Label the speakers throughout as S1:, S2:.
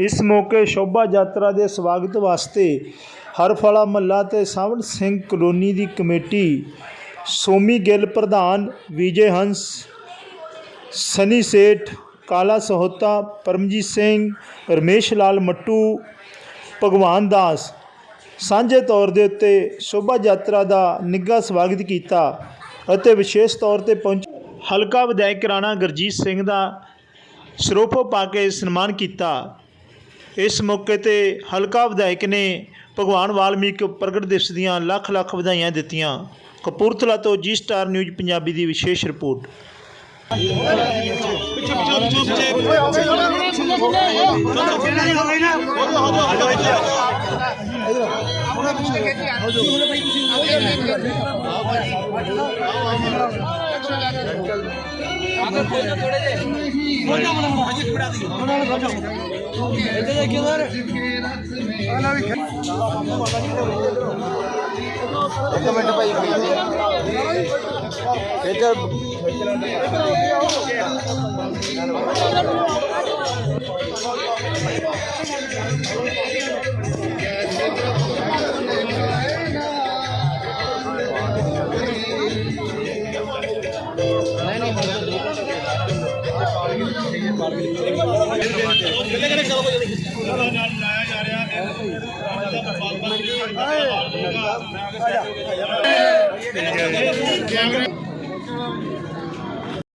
S1: ਇਸ ਮੌਕੇ ਸ਼ੋਭਾ ਯਾਤਰਾ ਦੇ ਸਵਾਗਤ ਵਾਸਤੇ ਹਰਫਲਾ ਮਹੱਲਾ ਤੇ ਸਾਵਣ ਸਿੰਘ ਕਲੋਨੀ ਦੀ ਕਮੇਟੀ, ਸੋਮੀ ਗਿੱਲ ਪ੍ਰਧਾਨ ਵਿਜੇ ਹੰਸ, ਸਨੀ ਸੇਠ, ਕਾਲਾ ਸਹੋਤਾ ਪਰਮਜੀਤ ਸਿੰਘ, ਰਮੇਸ਼ ਲਾਲ ਮੱਟੂ, ਭਗਵਾਨ ਦਾਸ ਸਾਂਝੇ ਤੌਰ ਦੇ ਉੱਤੇ ਸ਼ੋਭਾ ਯਾਤਰਾ ਦਾ ਨਿੱਘਾ ਸਵਾਗਤ ਕੀਤਾ ਅਤੇ ਵਿਸ਼ੇਸ਼ ਤੌਰ ਤੇ ਪਹੁੰਚ ਹਲਕਾ ਵਿਧਾਇਕ ਰਾਣਾ ਗੁਰਜੀਤ ਸਿੰਘ ਦਾ ਸਰੋਪੋ ਪਾ ਕੇ ਸਨਮਾਨ ਕੀਤਾ। ਇਸ ਮੌਕੇ ਤੇ ਹਲਕਾ ਵਿਧਾਇਕ ਨੇ ਭਗਵਾਨ ਵਾਲਮੀਕ ਪ੍ਰਗਟ ਦਿਵਸ ਦੀਆਂ ਲੱਖ ਲੱਖ ਵਧਾਈਆਂ ਦਿੱਤੀਆਂ। ਕਪੂਰਥਲਾ ਤੋਂ ਜੀ ਸਟਾਰ ਨਿਊਜ਼ ਪੰਜਾਬੀ ਦੀ ਵਿਸ਼ੇਸ਼ ਰਿਪੋਰਟ।
S2: ਇੱਕ ਮਿੰਟ ਭਾਈ ਇੱਧਰ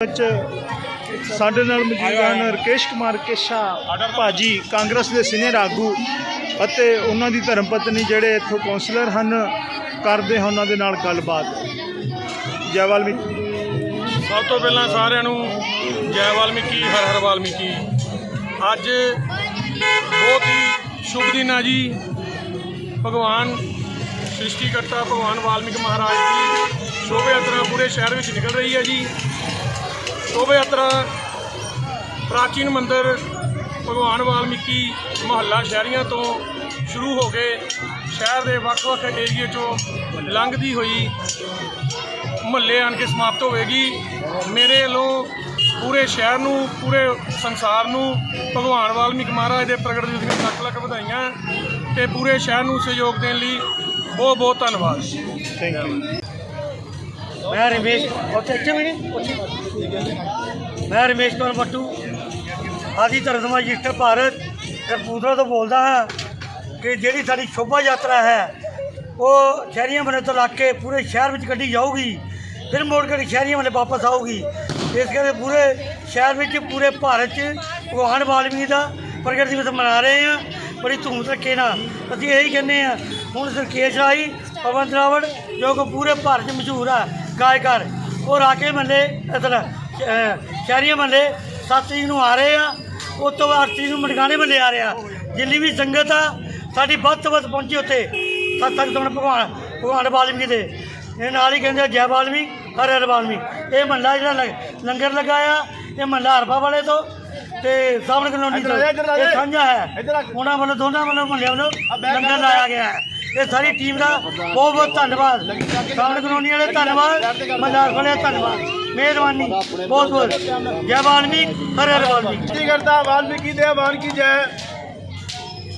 S1: ਵਿੱਚ ਸਾਡੇ ਨਾਲ ਮੌਜੂਦ ਹਨ ਰਕੇਸ਼ ਕੁਮਾਰ ਕੇਸ਼ਾ, ਭਾਜੀ ਕਾਂਗਰਸ ਦੇ ਸੀਨੀਅਰ ਆਗੂ ਅਤੇ ਉਹਨਾਂ ਦੀ ਧਰਮ ਪਤਨੀ ਜਿਹੜੇ ਇੱਥੋਂ ਕਾਉਂਸਲਰ ਹਨ, ਕਰਦੇ ਹਾਂ ਉਹਨਾਂ ਦੇ ਨਾਲ ਗੱਲਬਾਤ। ਜੈ ਵਾਲਮੀਕੀ।
S3: ਸਭ ਤੋਂ ਪਹਿਲਾਂ ਸਾਰਿਆਂ ਨੂੰ ਜੈ ਵਾਲਮੀਕੀ, ਹਰ ਹਰ ਵਾਲਮੀਕੀ। ਅੱਜ ਬਹੁਤ ਹੀ ਸ਼ੁਭ ਦਿਨ ਆ ਜੀ। ਭਗਵਾਨ ਸ੍ਰਿਸ਼ਟੀਕਰਤਾ ਭਗਵਾਨ ਵਾਲਮੀਕ ਮਹਾਰਾਜ ਦੀ ਸ਼ੋਭਾ ਯਾਤਰਾ ਪੂਰੇ ਸ਼ਹਿਰ ਵਿੱਚ ਨਿਕਲ ਰਹੀ ਹੈ ਜੀ। ਸ਼ੋਭਾ ਯਾਤਰਾ ਪ੍ਰਾਚੀਨ ਮੰਦਿਰ ਭਗਵਾਨ ਵਾਲਮੀਕੀ ਮਹੱਲਾ ਸ਼ਹਿਰੀਆਂ ਤੋਂ ਸ਼ੁਰੂ ਹੋ ਕੇ ਸ਼ਹਿਰ ਦੇ ਵੱਖ-ਵੱਖ ਏਰੀਏ ਚੋਂ ਲੰਘਦੀ ਹੋਈ ਮੁਹੱਲੇ ਆਣ ਕੇ ਸਮਾਪਤ ਹੋਵੇਗੀ। ਮੇਰੇ ਵੱਲੋਂ ਪੂਰੇ ਸ਼ਹਿਰ ਨੂੰ, ਪੂਰੇ ਸੰਸਾਰ ਨੂੰ ਭਗਵਾਨ ਵਾਲਮੀਕ ਮਹਾਰਾਜ ਦੇ ਪ੍ਰਗਟ ਦਿਵਸ ਦੀਆਂ ਲੱਖ ਲੱਖ ਵਧਾਈਆਂ ਤੇ ਪੂਰੇ ਸ਼ਹਿਰ ਨੂੰ ਸਹਿਯੋਗ ਦੇਣ ਲਈ ਬਹੁਤ ਬਹੁਤ ਧੰਨਵਾਦ।
S1: ਥੈਂਕ ਯੂ
S4: ਮੈਂ ਰਮੇਸ਼, ਉੱਥੇ ਇੱਥੇ ਵੀ ਨਹੀਂ? ਮੈਂ ਰਮੇਸ਼ ਕੁਮਾਰ ਬੱਟੂ। ਆਦੀ ਧਰਮ ਰਜਿਸਟਰ ਭਾਰਤ ਕਰਪੂਤਰਾ ਤੋਂ ਬੋਲਦਾ ਹਾਂ ਕਿ ਜਿਹੜੀ ਸਾਡੀ ਸ਼ੋਭਾ ਯਾਤਰਾ ਹੈ ਉਹ ਸ਼ਹਿਰੀਆਂ ਬਣੇ ਤੋਂ ਲੱਗ ਕੇ ਪੂਰੇ ਸ਼ਹਿਰ ਵਿੱਚ ਕੱਢੀ ਜਾਊਗੀ, ਫਿਰ ਮੋੜ ਕੇ ਸ਼ਹਿਰੀਆਂ ਵਾਲੇ ਵਾਪਸ ਆਊਗੀ। ਇਸ ਕਰਕੇ ਪੂਰੇ ਸ਼ਹਿਰ ਵਿੱਚ, ਪੂਰੇ ਭਾਰਤ 'ਚ ਭਗਵਾਨ ਵਾਲਮੀਕੀ ਦਾ ਪ੍ਰਗਟ ਦਿਵਸ ਮਨਾ ਰਹੇ ਹਾਂ ਬੜੀ ਧੂਮ ਧੱਕੇ ਨਾਲ। ਅਸੀਂ ਇਹੀ ਕਹਿੰਦੇ ਹਾਂ ਹੁਣ ਸਰਕੇਸ਼ ਰਾਈ ਪਵਨ ਦਰਾਵੜ ਜੋ ਕਿ ਪੂਰੇ ਭਾਰਤ 'ਚ ਮਸ਼ਹੂਰ ਆ ਗਾਇਕਾਰ ਉਹ ਰਾਕੇ ਮੱਲੇ ਇਧਰ ਸ਼ਹਿਰੀਆਂ ਮੱਲੇ 7 ਤਰੀਕ ਨੂੰ ਆ ਰਹੇ ਆ। ਉਸ ਤੋਂ ਬਾਅਦ 8 ਤਰੀਕ ਨੂੰ ਮਟਗਾਣੇ ਮੱਲੇ ਆ ਰਿਹਾ। ਜਿੰਨੀ ਵੀ ਸੰਗਤ ਆ, ਸਾਡੀ ਵੱਧ ਤੋਂ ਵੱਧ ਪਹੁੰਚੀ ਉੱਥੇ। ਸੱਤ ਤੱਕ ਤੋਂ ਭਗਵਾਨ ਭਗਵਾਨ ਵਾਲਮੀਕੀ ਦੇ। ਇਹ ਨਾਲ ਹੀ ਕਹਿੰਦੇ ਜੈ ਵਾਲਮੀਕ ਹਰ ਹਰ ਵਾਲਮੀਕ ਇਹ ਮਹੱਲਾ ਜਿਹੜਾ ਲੰਗ- ਲੰਗਰ ਲਗਾਇਆ ਇਹ ਮਹੱਲਾ ਹਰਪਾ ਵਾਲੇ ਤੋਂ ਤੇ ਸਾਹਮਣੇ ਕਲੋਨੀ ਤੋਂ। ਇਹ ਸਾਂਝਾ ਹੈ। ਉਹਨਾਂ ਵੱਲੋਂ ਦੋਨਾਂ ਵੱਲੋਂ ਮਹੱਲਿਆਂ ਵੱਲੋਂ ਲੰਗਰ ਲਾਇਆ ਗਿਆ ਹੈ। ਇਹ ਸਾਰੀ ਟੀਮ ਦਾ ਬਹੁਤ ਬਹੁਤ ਧੰਨਵਾਦ। ਸਾਹਮਣੇ ਕਲੋਨੀ ਵਾਲੇ ਧੰਨਵਾਦ ਮਹੱਲਾ ਵਾਲੇ ਧੰਨਵਾਦ। ਮਿਹਰਬਾਨੀ ਬਹੁਤ ਬਹੁਤ ਜੈ ਵਾਲਮੀਕ ਹਰ ਹਰ ਵਾਲਮੀਕ
S5: ਬੇਨਤੀ ਕਰਦਾ ਵਾਲਮੀਕੀ ਦੇ ਆਵਾਨ ਕੀ ਜੈ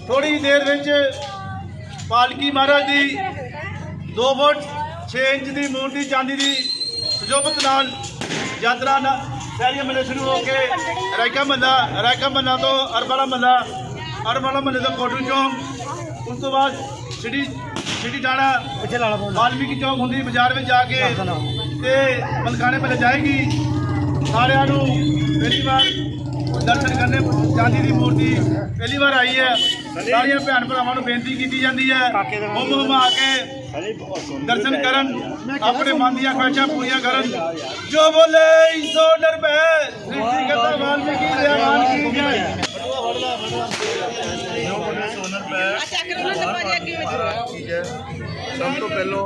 S5: ਥੋੜੀ ਦੇਰ ਵਿੱਚ ਪਾਲਕੀ ਮਹਾਰਾਜ ਦੀ 2 ਫੁੱਟ 6 ਇੰਚ ਦੀ ਮੂਰਤੀ ਚਾਂਦੀ ਦੀ ਸਜੋਬਤ ਨਾਲ ਯਾਤਰਾ ਨਾ ਸੈਰੀਆ ਮੱਲੇ ਸ਼ੁਰੂ ਹੋ ਕੇ ਰਾਇਕਾ ਮੱਲਾ ਰਾਇਕਾ ਮੱਲਾ ਤੋਂ ਅਰਬਾਲਾ ਮੱਲਾ ਅਰਬਾਲਾ ਮੱਲੇ ਤੋਂ ਕੋਟੂ ਚੌਂਕ। ਉਸ ਤੋਂ ਬਾਅਦ ਸਿਟੀ ਸਿਟੀ ਟਾਣਾ
S4: ਇੱਥੇ ਲਾਣਾ ਪਊਗਾ
S5: ਵਾਲਮੀਕੀ ਚੌਕ ਹੁੰਦੀ ਬਾਜ਼ਾਰ ਵਿੱਚ ਜਾ ਕੇ ਤੇ ਮਲਕਾਣੇ ਮੱਲੇ ਜਾਏਗੀ। ਸਾਰਿਆਂ ਨੂੰ ਪਹਿਲੀ ਵਾਰ ਦਰਸ਼ਨ ਕਰਨੇ ਚਾਂਦੀ ਦੀ ਮੂਰਤੀ ਪਹਿਲੀ ਵਾਰ ਆਈ ਹੈ। ਸਾਰੀਆਂ ਭੈਣ ਭਰਾਵਾਂ ਨੂੰ ਬੇਨਤੀ ਕੀਤੀ ਜਾਂਦੀ ਹੈ। ਹੁਮ ਹੁਮ ਆ ਕੇ ਦਰਸ਼ਨ ਕਰਨ ਆਪਣੇ ਮਨ ਦੀਆਂ ਖੁਆਇਸ਼ਾਂ ਪੂਰੀਆਂ ਕਰਨ। ਜੋ ਬੋਲੇ ਸੋ ਡਰਬੈ ਸ੍ਰਿਸ਼ਟੀ ਕਰਤਾ ਵਾਲਮੀਕੀ ਦੇ ਆਵਾਨ ਕੀ ਜੈ।
S6: ਸਭ ਤੋਂ ਪਹਿਲਾਂ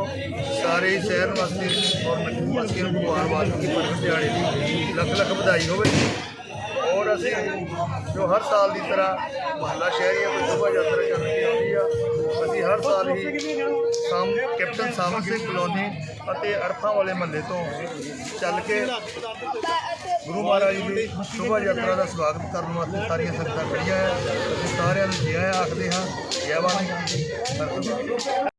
S6: ਸਾਰੇ ਸ਼ਹਿਰ ਵਾਸੀ ਔਰ ਮਜਬੂਰ ਵਾਸੀਆਂ ਨੂੰ ਭਗਵਾਨ ਵਾਲਮੀਕੀ ਪ੍ਰਗਟ ਦਿਹਾੜੇ ਦੀ ਲੱਖ ਲੱਖ ਵਧਾਈ ਹੋਵੇ। ਔਰ ਅਸੀਂ ਜੋ ਹਰ ਸਾਲ ਦੀ ਤਰ੍ਹਾਂ ਮਹੱਲਾ ਸ਼ਹਿਰੀਆਂ ਅਸੀਂ ਹਰ ਸਾਲ ਹੀ ਸਾਮ ਕੈਪਟਨ ਸਾਵਨ ਸਿੰਘ ਕਲੋਨੀ ਅਤੇ ਅਰਥਾਂ ਵਾਲੇ ਮਹੱਲੇ ਤੋਂ ਚੱਲ ਕੇ ਗੁਰੂ ਮਹਾਰਾਜ ਦੀ ਸ਼ੋਭਾ ਯਾਤਰਾ ਦਾ ਸਵਾਗਤ ਕਰਨ ਵਾਸਤੇ ਸਾਰੀਆਂ ਸੰਗਤਾਂ ਖੜੀਆਂ ਹੈ ਅਸੀਂ ਸਾਰਿਆਂ ਨੂੰ ਜੈ ਆਖਦੇ ਹਾਂ। ਜੈ ਵਾਲਮੀਕੀ